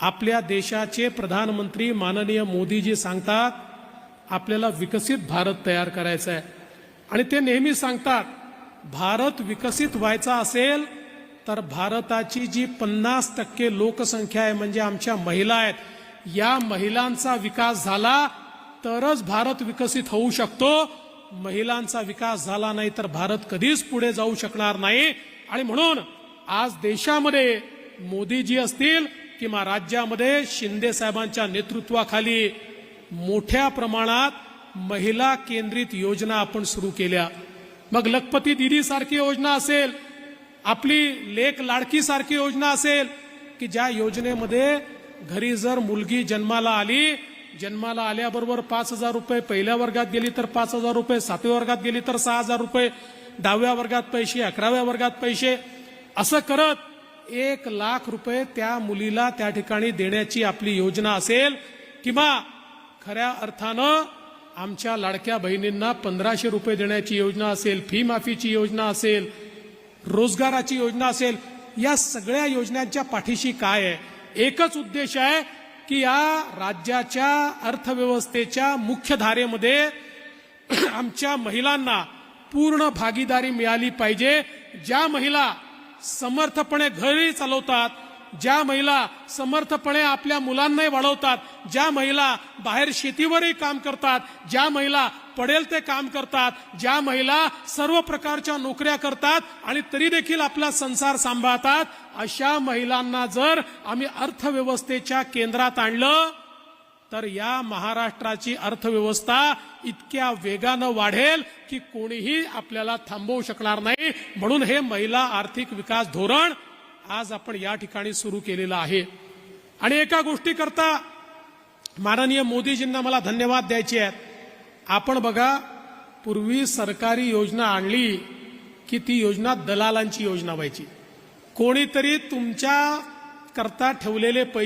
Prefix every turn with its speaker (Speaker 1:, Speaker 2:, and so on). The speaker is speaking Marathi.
Speaker 1: आपल्या देशाचे प्रधानमंत्री माननीय मोदीजी सांगतात आपल्याला विकसित भारत तयार करायचा आहे. आणि ते नेहमी सांगतात भारत विकसित व्हायचा असेल तर भारताची जी पन्नास टक्के लोकसंख्या आहे म्हणजे आमच्या महिला आहेत या महिलांचा विकास झाला तरच भारत विकसित होऊ शकतो. महिलांचा विकास झाला नाही तर भारत कधीच पुढे जाऊ शकणार नाही. आणि म्हणून आज देशामध्ये मोदीजी असतील किंवा राज्यामध्ये शिंदे साहेबांच्या नेतृत्वाखाली मोठ्या प्रमाणात महिला केंद्रित योजना आपण सुरू केल्या. मग लखपती दिदी सारखी योजना असेल आपली लेख लाडकी सारखी योजना असेल की ज्या योजनेमध्ये घरी जर मुलगी जन्माला आली जन्माला आल्याबरोबर पाच हजार रुपये पहिल्या वर्गात गेली तर पाच हजार रुपये सातव्या वर्गात गेली तर सहा हजार रुपये दहाव्या वर्गात पैसे अकराव्या वर्गात पैसे असं करत एक लाख रुपये त्या मुलीला त्या ठिकाणी देण्याची आपली योजना असेल किंवा खऱ्या अर्थानं आमच्या लाडक्या बहिणींना पंधराशे रुपये देण्याची योजना असेल फी माफीची योजना असेल रोजगाराची योजना असेल या सगळ्या योजनांच्या पाठीशी काय आहे? एकच उद्देश आहे की या राज्याच्या अर्थव्यवस्थेच्या मुख्य धारेमध्ये आमच्या महिलांना पूर्ण भागीदारी मिळाली पाहिजे. ज्या महिला समर्थपणे घरी चालवतात ज्या महिला समर्थपणे आपल्या मुलांनाही वाढवतात ज्या महिला बाहेर शेतीवरही काम करतात ज्या महिला पडेल ते काम करतात ज्या महिला सर्व प्रकारच्या नोकऱ्या करतात आणि तरी देखील आपला संसार सांभाळतात अशा महिलांना जर आम्ही अर्थव्यवस्थेच्या केंद्रात आणलं तर या महाराष्ट्राची अर्थव्यवस्था इतक्या वेगानं वाढेल की कोणीही आपल्याला थांबवू शकणार नाही. म्हणून हे महिला आर्थिक विकास धोरण आज आपण या ठिकाणी सुरू केलेलं आहे. आणि एका गोष्टी करता माननीय मोदीजींना मला धन्यवाद द्यायचे आहेत. आपण बघा पूर्वी सरकारी योजना आणली की ती योजना दलालांची योजना व्हायची. कोणीतरी तुमच्या करता ठेवलेले पैसे